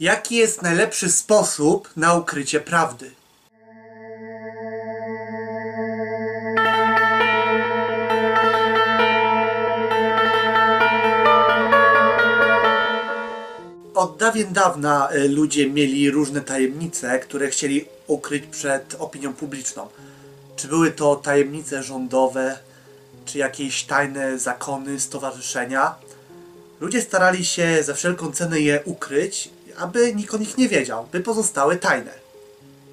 Jaki jest najlepszy sposób na ukrycie prawdy? Od dawien dawna y, ludzie mieli różne tajemnice, które chcieli ukryć przed opinią publiczną. Czy były to tajemnice rządowe, czy jakieś tajne zakony, stowarzyszenia. Ludzie starali się za wszelką cenę je ukryć, aby nikt o nich nie wiedział, by pozostały tajne.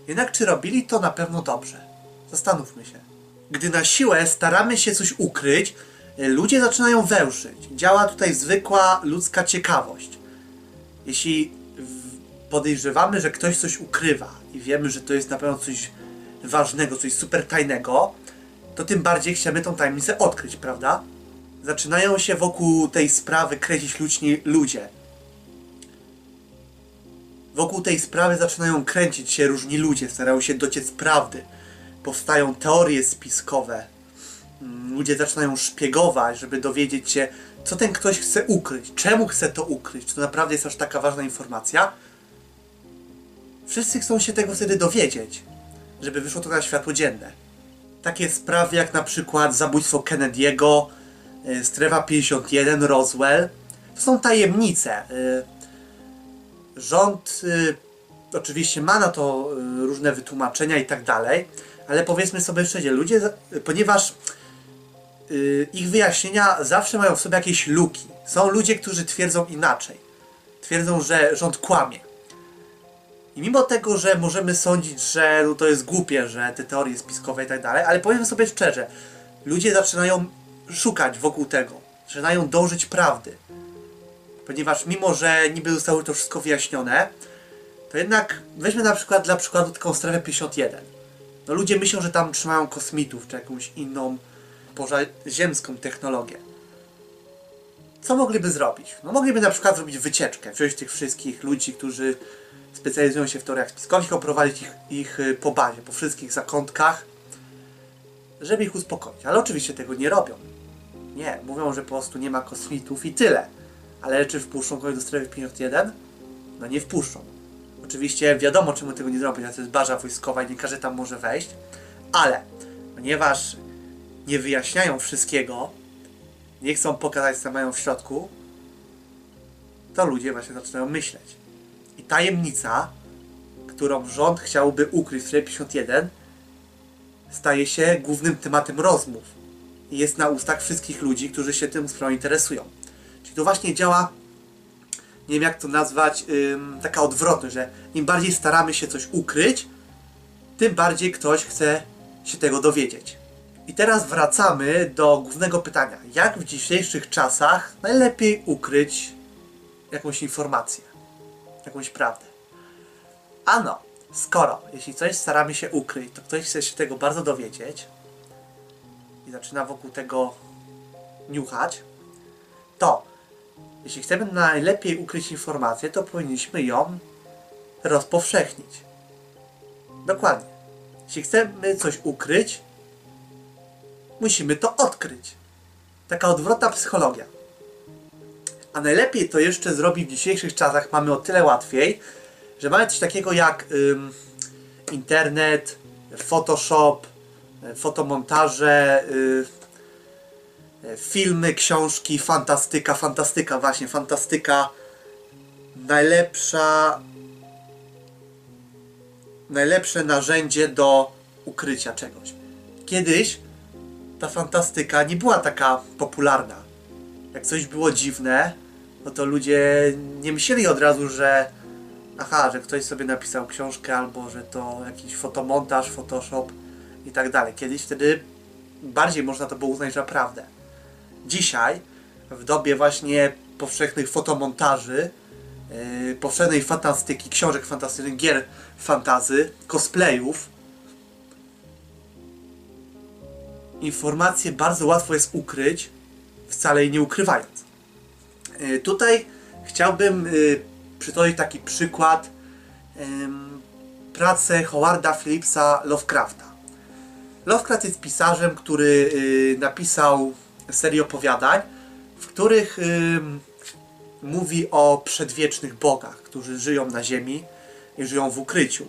Jednak czy robili to na pewno dobrze? Zastanówmy się. Gdy na siłę staramy się coś ukryć, ludzie zaczynają węszyć. Działa tutaj zwykła ludzka ciekawość. Jeśli podejrzewamy, że ktoś coś ukrywa i wiemy, że to jest na pewno coś ważnego, coś super tajnego, to tym bardziej chcemy tą tajemnicę odkryć, prawda? Zaczynają się wokół tej sprawy kręcić ludźni, ludzie. Wokół tej sprawy zaczynają kręcić się różni ludzie, starają się dociec prawdy. Powstają teorie spiskowe. Mm, Ludzie zaczynają szpiegować, żeby dowiedzieć się, co ten ktoś chce ukryć, czemu chce to ukryć, czy to naprawdę jest aż taka ważna informacja. Wszyscy chcą się tego wtedy dowiedzieć, żeby wyszło to na światło dzienne. Takie sprawy jak na przykład zabójstwo Kennedy'ego, y, Strefa 51, Roswell, to są tajemnice. Rząd y, oczywiście ma na to y, różne wytłumaczenia i tak dalej, ale powiedzmy sobie szczerze, ludzie, ponieważ y, ich wyjaśnienia zawsze mają w sobie jakieś luki. Są ludzie, którzy twierdzą inaczej. Twierdzą, że rząd kłamie. I mimo tego, że możemy sądzić, że no to jest głupie, że te teorie spiskowe i tak dalej, ale powiedzmy sobie szczerze, ludzie zaczynają szukać wokół tego, zaczynają dążyć prawdy. Ponieważ mimo, że niby zostało to wszystko wyjaśnione, to jednak weźmy na przykład dla przykładu taką strefę 51. No ludzie myślą, że tam trzymają kosmitów czy jakąś inną pozaziemską technologię. Co mogliby zrobić? No mogliby na przykład zrobić wycieczkę, wziąć tych wszystkich ludzi, którzy specjalizują się w teoriach spiskowych, oprowadzić ich, ich y, po bazie, po wszystkich zakątkach, żeby ich uspokoić. Ale oczywiście tego nie robią. Nie, mówią, że po prostu nie ma kosmitów i tyle. Ale czy wpuszczą kogoś do strefy 51? No nie wpuszczą. Oczywiście wiadomo, czemu tego nie zrobić, to jest baza wojskowa i nie każdy tam może wejść. Ale ponieważ nie wyjaśniają wszystkiego, nie chcą pokazać, co mają w środku, to ludzie właśnie zaczynają myśleć. I tajemnica, którą rząd chciałby ukryć w strefie 51, staje się głównym tematem rozmów. I jest na ustach wszystkich ludzi, którzy się tym sprawą interesują. Czyli to właśnie działa, nie wiem jak to nazwać, taka odwrotność, że im bardziej staramy się coś ukryć, tym bardziej ktoś chce się tego dowiedzieć. I teraz wracamy do głównego pytania. Jak w dzisiejszych czasach najlepiej ukryć jakąś informację, jakąś prawdę? Ano, skoro, jeśli coś staramy się ukryć, to ktoś chce się tego bardzo dowiedzieć i zaczyna wokół tego niuchać, to jeśli chcemy najlepiej ukryć informację, to powinniśmy ją rozpowszechnić. Dokładnie. Jeśli chcemy coś ukryć, musimy to odkryć. Taka odwrotna psychologia. A najlepiej to jeszcze zrobić w dzisiejszych czasach, mamy o tyle łatwiej, że mamy coś takiego jak ym, internet, Photoshop, fotomontaże, y, filmy, książki, fantastyka, fantastyka, właśnie, fantastyka. Najlepsza, najlepsze narzędzie do ukrycia czegoś. Kiedyś ta fantastyka nie była taka popularna. Jak coś było dziwne, no to ludzie nie myśleli od razu, że aha, że ktoś sobie napisał książkę albo że to jakiś fotomontaż, Photoshop i tak dalej. Kiedyś wtedy bardziej można to było uznać za prawdę. Dzisiaj, w dobie właśnie powszechnych fotomontaży, yy, powszechnej fantastyki, książek fantastycznych, gier fantazy, cosplayów, informacje bardzo łatwo jest ukryć, wcale jej nie ukrywając. Y, Tutaj chciałbym y, przytoczyć taki przykład ym, pracę Howarda Phillipsa Lovecrafta. Lovecraft jest pisarzem, który y, napisał serię opowiadań, w których mówi o przedwiecznych bogach, którzy żyją na ziemi i żyją w ukryciu.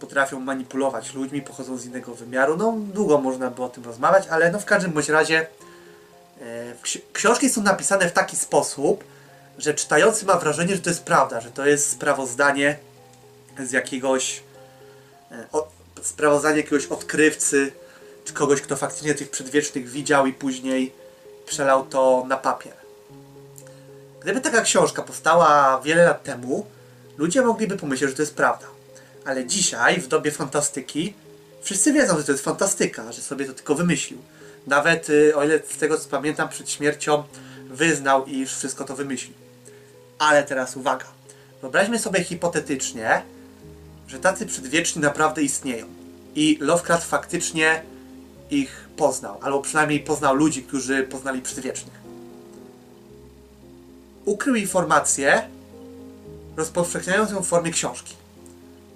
Potrafią manipulować ludźmi, pochodzą z innego wymiaru. No, długo można by o tym rozmawiać, ale no w każdym bądź razie e, książki są napisane w taki sposób, że czytający ma wrażenie, że to jest prawda, że to jest sprawozdanie z jakiegoś e, sprawozdanie jakiegoś odkrywcy, kogoś, kto faktycznie tych przedwiecznych widział i później przelał to na papier. Gdyby taka książka powstała wiele lat temu, ludzie mogliby pomyśleć, że to jest prawda. Ale dzisiaj, w dobie fantastyki, wszyscy wiedzą, że to jest fantastyka, że sobie to tylko wymyślił. Nawet, y, o ile z tego co pamiętam, przed śmiercią wyznał, iż wszystko to wymyślił. Ale teraz uwaga. Wyobraźmy sobie hipotetycznie, że tacy przedwieczni naprawdę istnieją. I Lovecraft faktycznie ich poznał, albo przynajmniej poznał ludzi, którzy poznali przedwiecznych. Ukrył informację, rozpowszechniając ją w formie książki.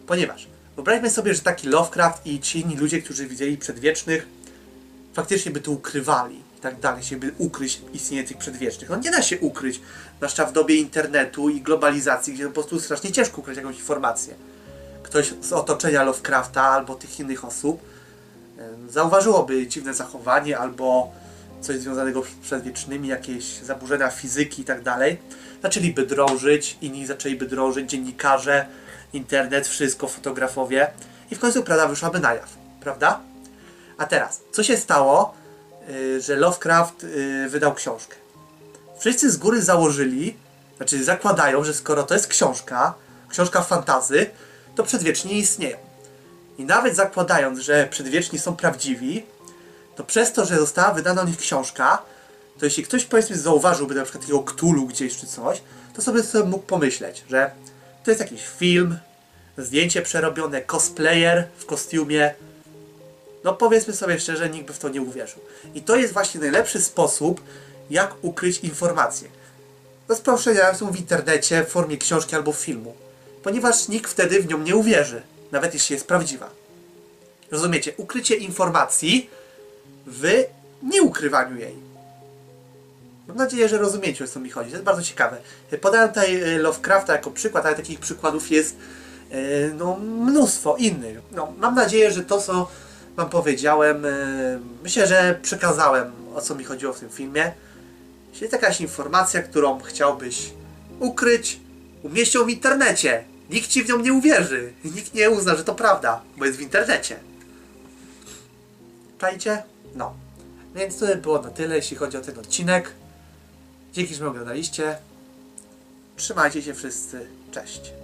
Ponieważ wyobraźmy sobie, że taki Lovecraft i ci inni ludzie, którzy widzieli przedwiecznych, faktycznie by to ukrywali i tak dalej, chcieliby ukryć istnienie tych przedwiecznych. No nie da się ukryć, zwłaszcza w dobie internetu i globalizacji, gdzie po prostu strasznie ciężko ukryć jakąś informację. Ktoś z otoczenia Lovecrafta albo tych innych osób zauważyłoby dziwne zachowanie albo coś związanego z przedwiecznymi, jakieś zaburzenia fizyki i tak dalej. Zaczęliby drążyć, inni zaczęliby drążyć, dziennikarze, internet, wszystko, fotografowie i w końcu prawda wyszłaby na jaw, prawda? A teraz, co się stało, y, że Lovecraft y, wydał książkę? Wszyscy z góry założyli, znaczy zakładają, że skoro to jest książka, książka fantazy, to przedwieczni nie istnieją. I nawet zakładając, że przedwieczni są prawdziwi, to przez to, że została wydana o nich książka, to jeśli ktoś powiedzmy zauważyłby na przykład takiego Cthulhu gdzieś czy coś, to sobie, sobie mógł pomyśleć, że to jest jakiś film, zdjęcie przerobione, cosplayer w kostiumie. No powiedzmy sobie szczerze, nikt by w to nie uwierzył. I to jest właśnie najlepszy sposób, jak ukryć informację. Rozpowszechniając ją w internecie w formie książki albo filmu. Ponieważ nikt wtedy w nią nie uwierzy, nawet jeśli jest prawdziwa. Rozumiecie? Ukrycie informacji w nieukrywaniu jej. Mam nadzieję, że rozumiecie o co mi chodzi. To jest bardzo ciekawe. Podałem tutaj e, Lovecrafta jako przykład, ale takich przykładów jest e, no, mnóstwo innych. No, mam nadzieję, że to, co Wam powiedziałem, e, myślę, że przekazałem o co mi chodziło w tym filmie. Jeśli jest jakaś informacja, którą chciałbyś ukryć, umieść ją w internecie. Nikt ci w nią nie uwierzy. Nikt nie uzna, że to prawda, bo jest w internecie. Czajcie? No. Więc to by było na tyle, jeśli chodzi o ten odcinek. Dzięki, że mnie oglądaliście. Trzymajcie się wszyscy. Cześć.